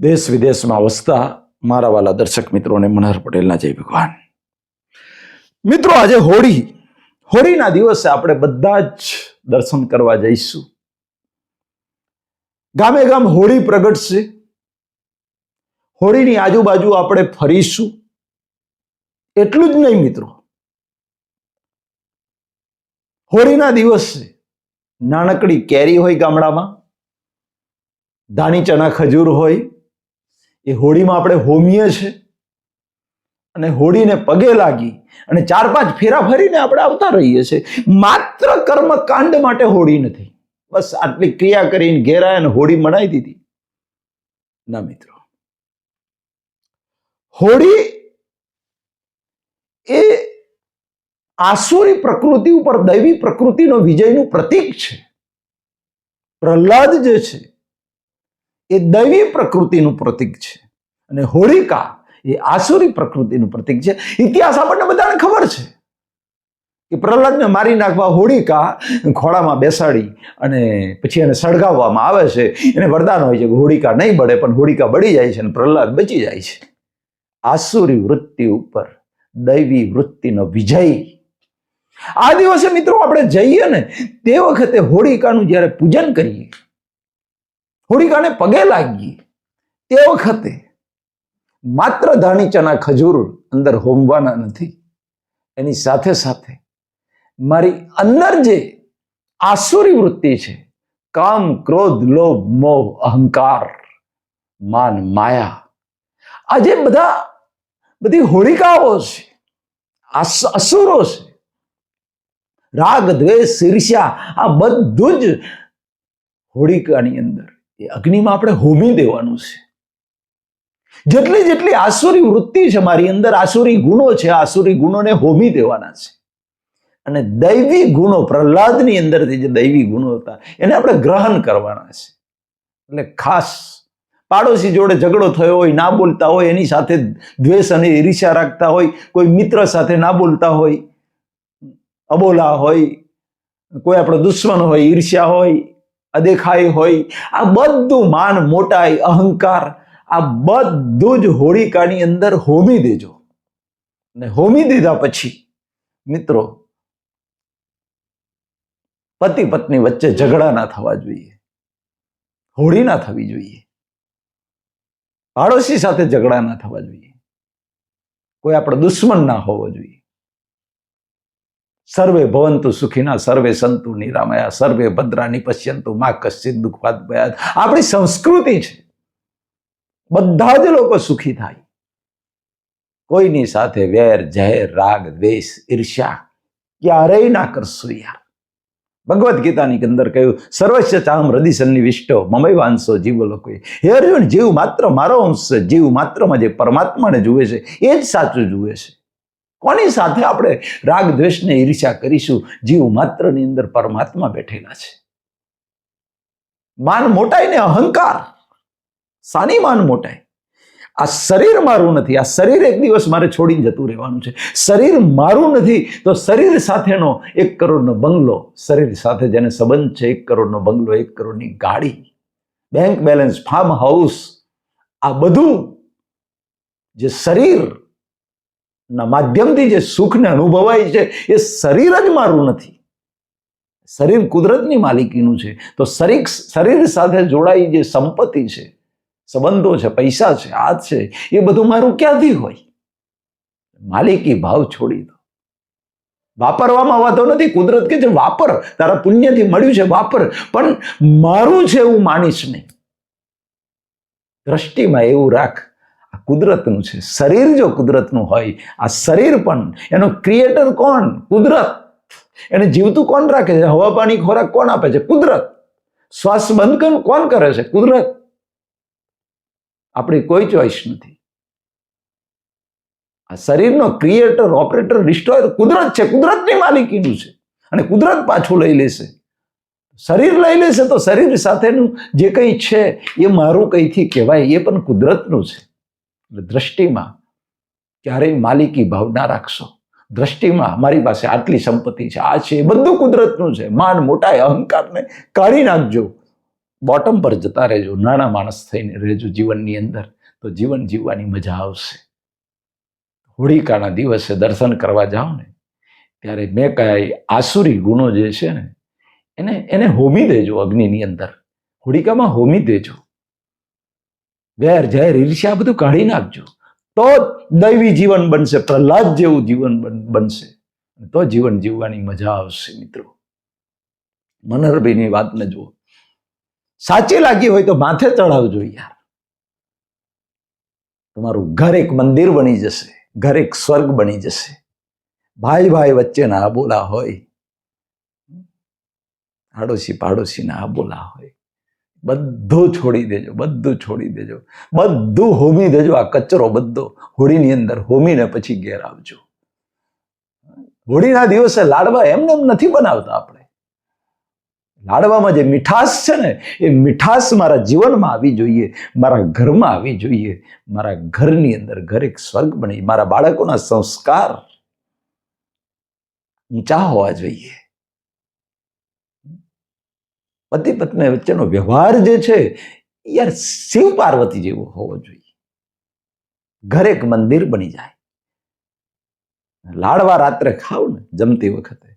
દેશ વિદેશમાં વસતા મારા વાલા દર્શક મિત્રોને મનહર પટેલના જય ભગવાન. મિત્રો, આજે હોળી. હોળીના દિવસે આપણે બધા જ દર્શન કરવા જઈશું. ગામે ગામ હોળી પ્રગટશે. હોળીની આજુબાજુ આપણે ફરીશું. એટલું જ નહીં, મિત્રો. હોળીના દિવસે નાનકડી કેરી હોય ગામડામાં ધાણી ચણા ખજૂર હોય એ હોળીમાં આપણે હોમીએ છે. અને હોળીને પગે લાગી અને ચાર પાંચ ફેરા ફરીને આપણે આવતા રહીએ છીએ. માત્ર કર્મકાંડ માટે હોળી નથી. બસ આટલી ક્રિયા કરીને ઘેરાય અને હોળી મનાવી દીધી. ના મિત્રો. હોળી એ આસુરી પ્રકૃતિ ઉપર દૈવી પ્રકૃતિનો વિજયનું પ્રતીક છે. પ્રહલાદ જે છે એ દૈવી પ્રકૃતિનું પ્રતીક છે. અને હોળિકા એ આસુરી પ્રકૃતિનું પ્રતીક છે. ઇતિહાસ આપણને બધાને ખબર છે કે પ્રહલાદને મારી નાખવા હોળિકા ખોળામાં બેસાડી અને પછી એને સળગાવવામાં આવે છે. એને વરદાન હોય છે કે હોળિકા નહીં બળે, પણ હોળિકા બળી જાય છે અને પ્રહલાદ બચી જાય છે. આસુરી વૃત્તિ ઉપર દૈવી વૃત્તિનો વિજય. આ દિવસે મિત્રો આપણે જઈએ ને તે વખતે હોળિકાનું જ્યારે પૂજન કરીએ હોળિકાને પગે લાગી. તે વખતે માત્ર ધાણી ચના ખજૂર અંદર હોમવાના નથી. એની સાથે સાથે મારી અંદર જે આસુરી વૃત્તિ છે, કામ, ક્રોધ, લોભ, મોહ, અહંકાર, માન, માયા, આ જે બધા, બધી હોળિકાઓ છે અસુરો છે, રાગ, દ્વેષ, ઈર્ષ્યા, આ બધું જ હોળિકાની અંદર એ અગ્નિમાં આપણે હોમી દેવાનું છે. જેટલી જેટલી આસુરી વૃત્તિ છે મારી અંદર, આસુરી ગુણો છે, આસુરી ગુણોને હોમી દેવાના છે. અને દૈવી ગુણો, પ્રહલાદની અંદરથી જે દૈવી ગુણો હતા, એને આપણે ગ્રહણ કરવાના છે. એટલે ખાસ પાડોશી જોડે ઝઘડો થયો હોય, ના બોલતા હોય, એની સાથે દ્વેષ અને ઈર્ષ્યા રાખતા હોય, કોઈ મિત્ર સાથે ના બોલતા હોય, અબોલા હોય, કોઈ આપણો દુશ્મન હોય, ઈર્ષ્યા હોય અદેખાઈ હોય. આ બધું માન, મોટાઈ, અહંકાર, આ બધું જ હોળિકાની અંદર હોમી દેજો. ને હોમી દીધા પછી, મિત્રો, પતિ પત્ની વચ્ચે ઝઘડા ના થવા જોઈએ. હોળી ના થવી જોઈએ. પાડોશી સાથે ઝઘડા ના થવા જોઈએ. કોઈ આપણો દુશ્મન ના હોવો જોઈએ. સર્વે ભવંતુ સુખીના, સર્વે સંતુ નિરામયા, સર્વે ભદ્રાની પશ્યંતુ માં કશ્ચિત દુઃખવાદ ભયા આપણી સંસ્કૃતિ છે. બધા જ લોકો સુખી થાય. કોઈની સાથે વેર, ઝેર, રાગ, દ્વેષ, ઈર્ષ્યા ક્યારેય ના કરશો યાર. ભગવદ્ ગીતાની અંદર કહ્યું, સર્વસ્ય ચાહમ હૃદય વિષ્ટો મમય વાંશો જીવો લોકોએ. હે અર્જુન, જીવ માત્ર મારો અંશ જીવ માત્રમાં જે પરમાત્માને જુએ છે, એ જ સાચું જુએ છે. કોની સાથે આપણે રાગ દ્વેષને ઈર્ષ્યા કરીશું? જીવ માત્રની અંદર પરમાત્મા બેઠેલા છે. માન મોટાઈ ને અહંકાર. સાની માન મોટાઈ? આ શરીર મારું નથી. આ શરીર એક દિવસ મારે છોડીને જતું રહેવાનું છે. શરીર મારું નથી, તો શરીર સાથેનો એક કરોડનો બંગલો. શરીર સાથે જેને સંબંધ છે, એક કરોડનો બંગલો, એક કરોડની ગાડી. બેંક બેલેન્સ ફાર્મ હાઉસ આ બધું જે શરીર ના માધ્યમથી જે સુખને અનુભવાય છે, એ શરીર જ મારું નથી. શરીર કુદરતની માલિકીનું છે. તો શરીર શરીર સાથે જોડાઈ જે સંપત્તિ છે, સંબંધો છે, પૈસા છે, આ છે, એ બધું મારું ક્યાંથી હોય? માલિકી ભાવ છોડી દો. વાપરવામાં વાતો નથી, કુદરત કે છે, વાપર, તારા પુણ્યથી મળ્યું છે, વાપર. પણ મારું છે એવું માનીશ નહીં. દ્રષ્ટિમાં એવું રાખ. કુદરતનું છે. શરીર જો કુદરતનું હોય, આ શરીર પણ, એનો ક્રિએટર કોણ? કુદરત. એને જીવતું કોણ રાખે છે? હવા, પાણી, ખોરાક કોણ આપે છે? કુદરત. શ્વાસ બંધ કોણ- કરે છે? કુદરત. આપણી કોઈ ચોઈસ નથી. આ શરીરનો ક્રિએટર ઓપરેટર ડિસ્ટ્રોયર કુદરત છે. કુદરતની માલિકીનું છે. અને કુદરત પાછું લઈ લેશે. શરીર લઈ લેશે તો શરીર સાથેનું જે કંઈ છે, એ મારું કંઈથી કહેવાય. એ પણ કુદરતનું છે. દ્રષ્ટિમાં ક્યારેય માલિકી ભાવ ના રાખશો. દ્રષ્ટિમાં મારી પાસે આટલી સંપત્તિ છે, આ છે, એ બધું કુદરતનું છે. માન મોટા અહંકારને કાઢી નાખજો. બોટમ પર જતા રહેજો. નાના માણસ થઈને રહેજો જીવનની અંદર. તો જીવન જીવવાની મજા આવશે. હોળિકાના દિવસે દર્શન કરવા જાઓ ને, ત્યારે મેં કયા આસુરી ગુણો જે છે ને, એને એને હોમી દેજો અગ્નિની અંદર. હોળિકામાં હોમી દેજો. વેર ઝેર ઈર્ષ્યા બધું કાઢી નાખજો. તો દૈવી જીવન બનશે, પ્રહલાદ જેવું જીવન બનશે. તો જીવન જીવવાની મજા આવશે મિત્રો. મનહરભાઈની વાતને જુઓ. સાચી લાગી હોય તો માથે ચડાવજો યાર. તમારું ઘર એક મંદિર બની જશે, ઘર એક સ્વર્ગ બની જશે. ભાઈ ભાઈ વચ્ચેના આ બોલા હોય આડોશી પાડોશીના આ બોલા હોય. બધું છોડી દેજો, બધું છોડી દેજો. બધું હોમી દેજો, આ કચરો બધો હોળીની અંદર હોમીને પછી ઘેર આવજો. હોળીના દિવસે લાડવા એમને એમ નથી બનાવતા આપણે. લાડવામાં જે મીઠાશ છે ને, એ મીઠાશ મારા જીવનમાં આવી જોઈએ, મારા ઘરમાં આવી જોઈએ, મારા ઘરની અંદર ઘર એક સ્વર્ગ બની, મારા બાળકોના સંસ્કાર ઊંચા હોવા જોઈએ. પતિ પત્ની વચ્ચેનો વ્યવહાર જે છે, યાર શિવ પાર્વતી જેવો હોવો જોઈએ. ઘર એક મંદિર બની જાય. લાડવા રાત્રે ખાવ ને, જમતી વખતે.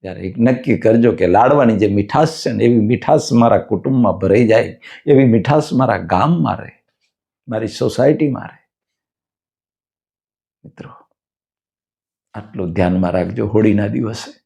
ત્યારે એક નક્કી કરજો કે લાડવાની જે મીઠાશ છે ને, એવી મીઠાશ મારા કુટુંબમાં ભરાઈ જાય, એવી મીઠાશ મારા ગામમાં રહે, મારી સોસાયટીમાં રહે. મિત્રો, આટલું ધ્યાનમાં રાખજો, હોળીના દિવસે.